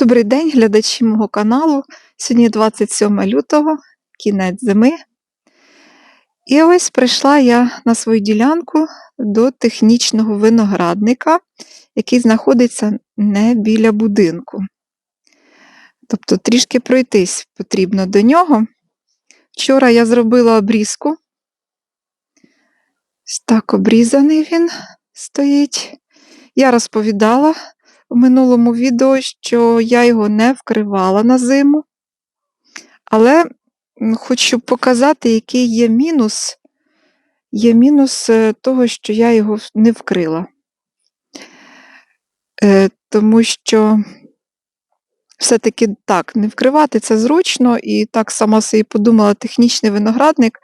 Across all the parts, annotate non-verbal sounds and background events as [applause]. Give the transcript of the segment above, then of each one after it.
Добрий день, глядачі мого каналу. Сьогодні 27 лютого, кінець зими. І ось прийшла я на свою ділянку до технічного виноградника, який знаходиться не біля будинку. Тобто трішки пройтись потрібно до нього. Вчора я зробила обрізку. Ось так обрізаний він стоїть. Я розповідала в минулому відео, що я його не вкривала на зиму. Але хочу показати, який є мінус. Є мінус е, того, що я його не вкрила. Е, Тому що все-таки так, не вкривати це зручно, і так сама собі подумала, технічний виноградник.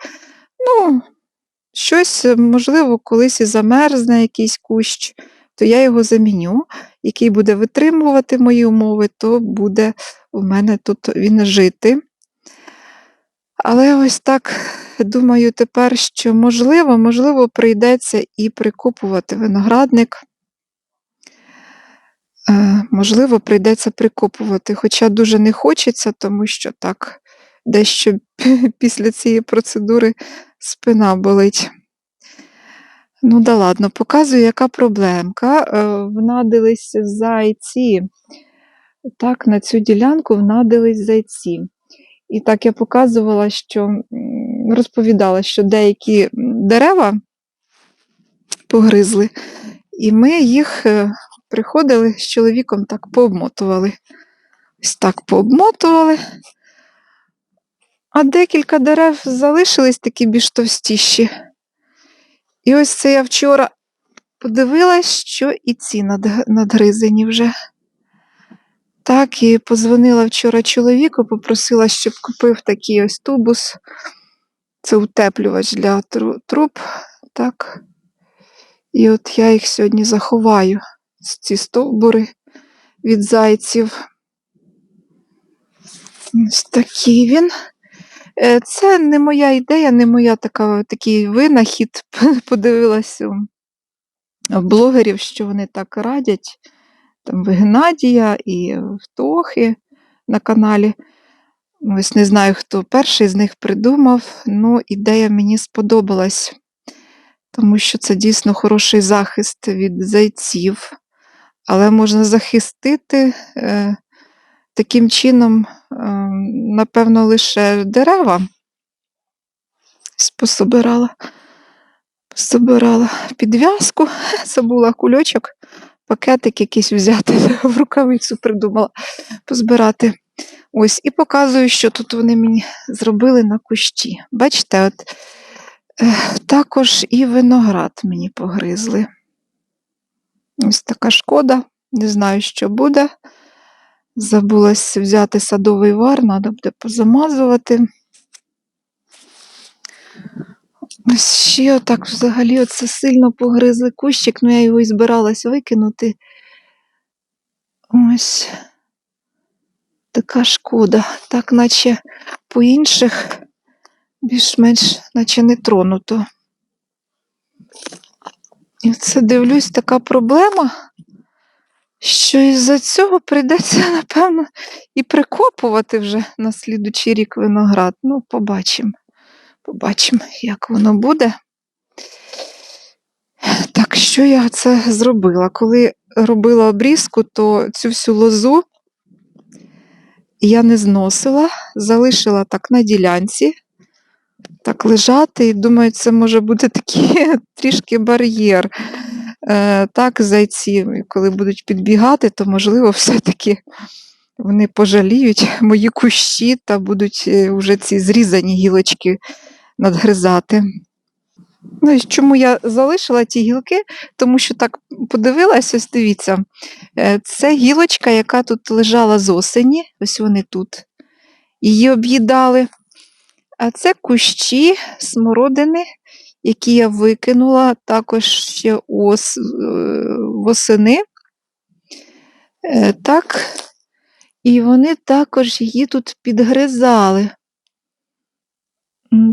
Ну, щось, е, можливо, колись і замерзне якийсь кущ, то я його заміню, який буде витримувати мої умови, то буде у мене тут він жити. Але ось так думаю тепер, що можливо, можливо, прийдеться і прикопувати виноградник. Е, Можливо, прийдеться прикопувати, хоча дуже не хочеться, тому що так дещо [laughs] після цієї процедури спина болить. Ну да ладно, показую, яка проблемка. Е, Внадились зайці. Так, на цю ділянку внадились зайці. І так я показувала, що розповідала, що деякі дерева погризли, і ми їх е, приходили з чоловіком так пообмотували. Ось так пообмотували. А декілька дерев залишились такі більш товстіші. І ось це я вчора подивилась, що і ці над- надгризені вже. Так, і позвонила вчора чоловіку, попросила, щоб купив такий ось тубус. Це утеплювач для труб. Так. І от я їх сьогодні заховаю, ці стовбури від зайців. Ось такий він. Е, Це не моя ідея, не моя така, такий винахід. [laughs] Подивилась у блогерів, що вони так радять. Там в Геннадія і в Тохи на каналі. Ось не знаю, хто перший з них придумав, ну ідея мені сподобалась, тому що це дійсно хороший захист від зайців, але можна захистити е, таким чином, е, напевно, лише дерева. Пособирала, пособирала підв'язку, [laughs] забула кульочок, пакетик якийсь взяти, [laughs] в рукавицю придумала позбирати. Ось, і показую, що тут вони мені зробили на кущі. Бачите, от е, також і виноград мені погризли. Ось така шкода, не знаю, що буде. Забулась взяти садовий вар, треба буде позамазувати. Ось ще отак взагалі оце сильно погризли кущик, ну я його і збиралась викинути. Ось така шкода. Так, наче по інших більш-менш наче не тронуто. І це дивлюсь, така проблема, що із-за цього прийдеться, [laughs] напевно, і прикопувати вже на слідучий рік виноград. Ну, побачимо. Побачимо, як воно буде. Так, що я це зробила? Коли робила обрізку, то цю всю лозу я не зносила, залишила так на ділянці, так лежати, і думаю, це може бути [laughs] такий трішки бар'єр. Е, так, зайці, коли будуть підбігати, то, можливо, [laughs] все-таки вони пожаліють мої кущі та будуть е, вже ці зрізані гілочки надгризати. Ну, і чому я залишила ті гілки? Тому що так подивилась, ось дивіться, е, це гілочка, яка тут лежала з осені, ось вони тут. Її об'їдали. А це кущі смородини, які я викинула також ще ос, е, восени. Е, Так, і вони також її тут підгризали.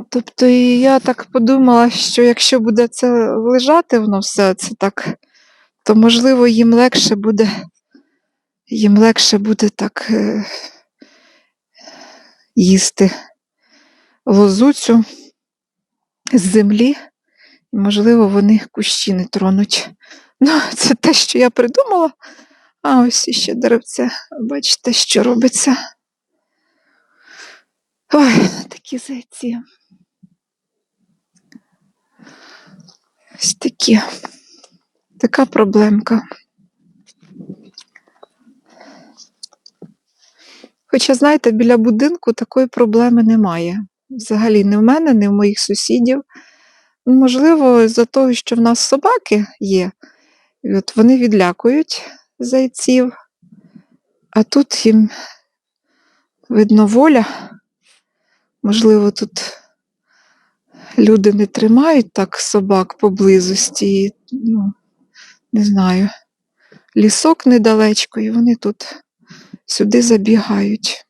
Тобто я так подумала, що якщо буде це лежати воно все це так, то можливо їм легше буде їм легше буде так е, їсти лозу цю з землі, і, можливо, вони кущі не тронуть. Ну, це те, що я придумала. А ось іще деревце. Бачите, що робиться. Ой, такі зайці. Ось такі. Така проблемка. Хоча, знаєте, біля будинку такої проблеми немає. Взагалі не в мене, не в моїх сусідів. Можливо, за того, що в нас собаки є, і от вони відлякують зайців, а тут їм видно воля. Можливо, тут люди не тримають так собак поблизості, і, ну, не знаю, лісок недалечко, і вони тут сюди забігають.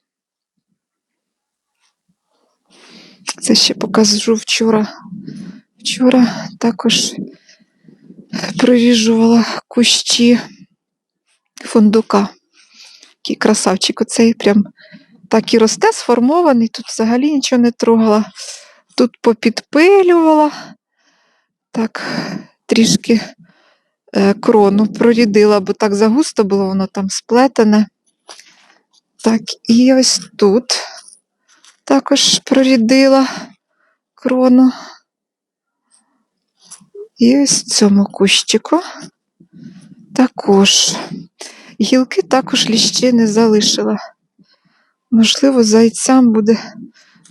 Це ще покажу вчора. Вчора також проріжувала кущі фундука. Такий красавчик. Оцей прям так і росте, сформований. Тут взагалі нічого не трогала. Тут попідпилювала. Так, трішки е, крону прорідила, бо так загусто було воно там сплетене. Так, і ось тут також прорідила крону. І ось в цьому кущику також. Гілки також ліщі не залишила. Можливо, зайцям буде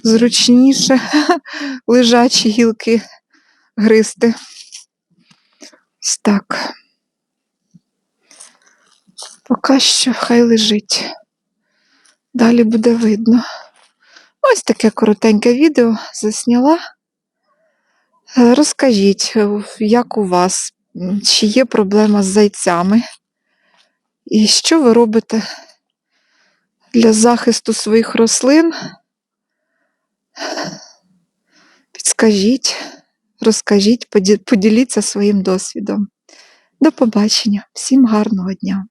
зручніше [laughs] лежачі гілки гризти. Ось так. Поки що хай лежить. Далі буде видно. Ось таке коротеньке відео засняла. Е, Розкажіть, е, як у вас, чи є проблема з зайцями? І що ви робите для захисту своїх рослин? Підскажіть, розкажіть, поділіться своїм досвідом. До побачення, всім гарного дня!